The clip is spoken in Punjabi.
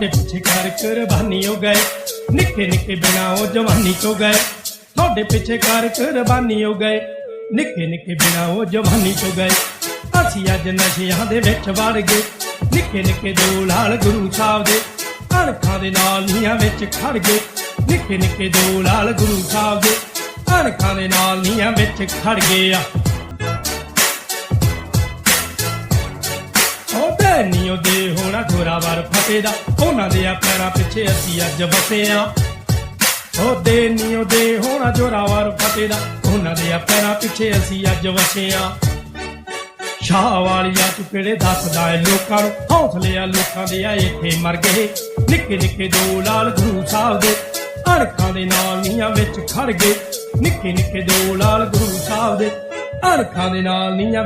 ਤੁਹਾਡੇ ਪਿੱਛੇ ਕਰ ਕੁਰਬਾਨੀ ਹੋ ਗਏ। ਨਿੱਕੇ ਨਿੱਕੇ ਬਿਨਾ ਉਹ ਜਵਾਨੀ ਚੋ ਗਏ। ਤੁਹਾਡੇ ਪਿੱਛੇ ਕਰ ਕੁਰਬਾਨੀ ਹੋ ਗਏ। ਨਿੱਕੇ ਨਿੱਕੇ ਬਿਨਾ ਉਹ ਜਵਾਨੀ ਚੋ ਗਏ। ਅਸੀਂ ਅੱਜ ਨਸ਼ਿਆਂ ਦੇ ਵਿੱਚ ਵੜ ਗਏ। ਨਿੱਕੇ ਨਿੱਕੇ ਦੋ ਲਾਲ ਗੁਰੂ ਸਾਹਿਬ ਦੇ ਅਣਖਾਂ ਦੇ ਨਾਲ ਨੀਆਂ ਵਿੱਚ ਖੜ ਗਏ। ਨਿੱਕੇ ਨਿੱਕੇ ਦੋ ਲਾਲ ਗੁਰੂ ਸਾਹਿਬ ਦੇ ਅਣਖਾਂ ਦੇ ਨਾਲ ਨੀਆਂ ਵਿੱਚ ਖੜ ਗਏ ਆ। ਉਹਦੇ ਨੀਓ ਦੇ ਜੋਰਾਵਰ ਫਤਿਹ ਦਾ ਉਹਨਾਂ ਦੇ ਆ ਪੈਰਾਂ ਪਿੱਛੇ ਅਸੀਂ ਅੱਜ ਵਸੇ ਆ ਉਹਦੇ ਨੀਓ ਦੇ ਹੋਣਾ ਜੋਰਾਵਰ ਫਤਿਹ ਦਾ ਉਹਨਾਂ ਦੇ ਆ ਪੈਰਾਂ ਪਿੱਛੇ ਅਸੀਂ ਅੱਜ ਵਸੇ ਆ ਸ਼ਾਹ ਵਾਲੀਆ ਤੂੰ ਕਿਹੜੇ ਦੱਸਦਾ ਏ ਲੋਕਾਂ ਨੂੰ? ਹੌਸਲੇ ਆ ਲੋਕਾਂ ਦੇ ਆ ਇੱਥੇ ਮਰ ਗਏ। ਨਿੱਕੇ ਨਿੱਕੇ ਦੋ ਲਾਲ ਗੁਰੂ ਸਾਹਿਬ ਦੇ ਅਣਖਾਂ ਦੇ ਨਾਲ ਨੀਆਂ ਵਿੱਚ ਖੜ ਗਏ। ਨਿੱਕੇ ਨਿੱਕੇ ਦੋ ਲਾਲ ਗੁਰੂ ਸਾਹਿਬ ਦੇ ਅਣਖਾਂ ਦੇ ਨਾਲ ਨੀਆਂ